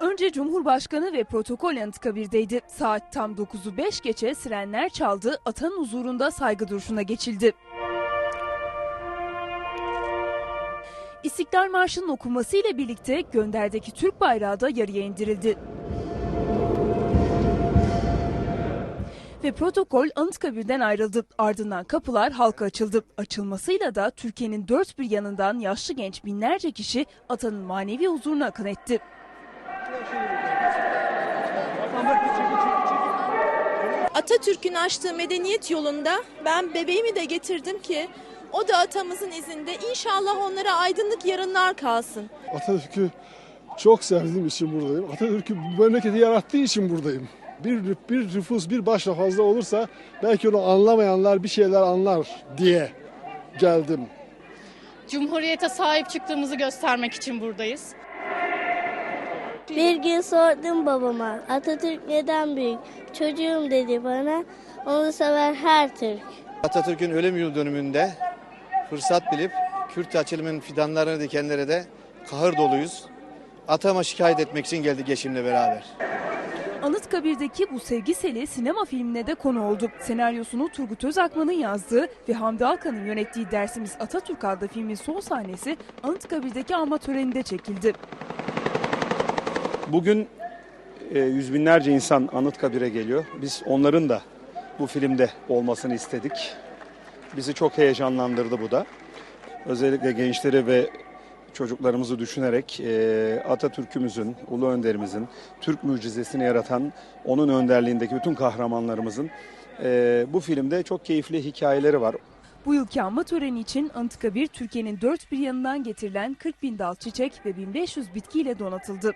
Önce Cumhurbaşkanı ve protokol Anıtkabir'deydi. Saat tam 9'u 5 geçe sirenler çaldı, atanın huzurunda saygı duruşuna geçildi. İstiklal Marşı'nın okunması ile birlikte gönderdeki Türk bayrağı da yarıya indirildi. Ve protokol Anıtkabir'den ayrıldı. Ardından kapılar halka açıldı. Açılmasıyla da Türkiye'nin dört bir yanından yaşlı genç binlerce kişi atanın manevi huzuruna akın etti. Atatürk'ün açtığı medeniyet yolunda ben bebeğimi de getirdim ki o da atamızın izinde inşallah onlara aydınlık yarınlar kalsın. Atatürk'ü çok sevdiğim için buradayım. Atatürk'ü bu memleketi yarattığı için buradayım. Bir, bir nüfus bir başla fazla olursa belki onu anlamayanlar bir şeyler anlar diye geldim. Cumhuriyete sahip çıktığımızı göstermek için buradayız. Bir gün sordum babama Atatürk neden büyük? Çocuğum dedi bana. Onu sever her Türk. Atatürk'ün ölüm yıl dönümünde fırsat bilip Kürt açılımın fidanlarını dikenlere de kahır doluyuz. Atama şikayet etmek için geldik eşimle beraber. Anıtkabir'deki bu sevgi seli sinema filmine de konu oldu. Senaryosunu Turgut Özakman'ın yazdığı ve Hamdi Alkan'ın yönettiği Dersimiz Atatürk adlı filmin son sahnesi Anıtkabir'deki alma töreninde çekildi. Bugün e, yüz binlerce insan Anıtkabir'e geliyor. Biz onların da bu filmde olmasını istedik. Bizi çok heyecanlandırdı bu da. Özellikle gençleri ve çocuklarımızı düşünerek e, Atatürk'ümüzün, Ulu Önderimizin, Türk mucizesini yaratan onun önderliğindeki bütün kahramanlarımızın e, bu filmde çok keyifli hikayeleri var. Bu yılki anma töreni için Anıtkabir Türkiye'nin dört bir yanından getirilen 40 bin dal çiçek ve 1500 bitkiyle donatıldı.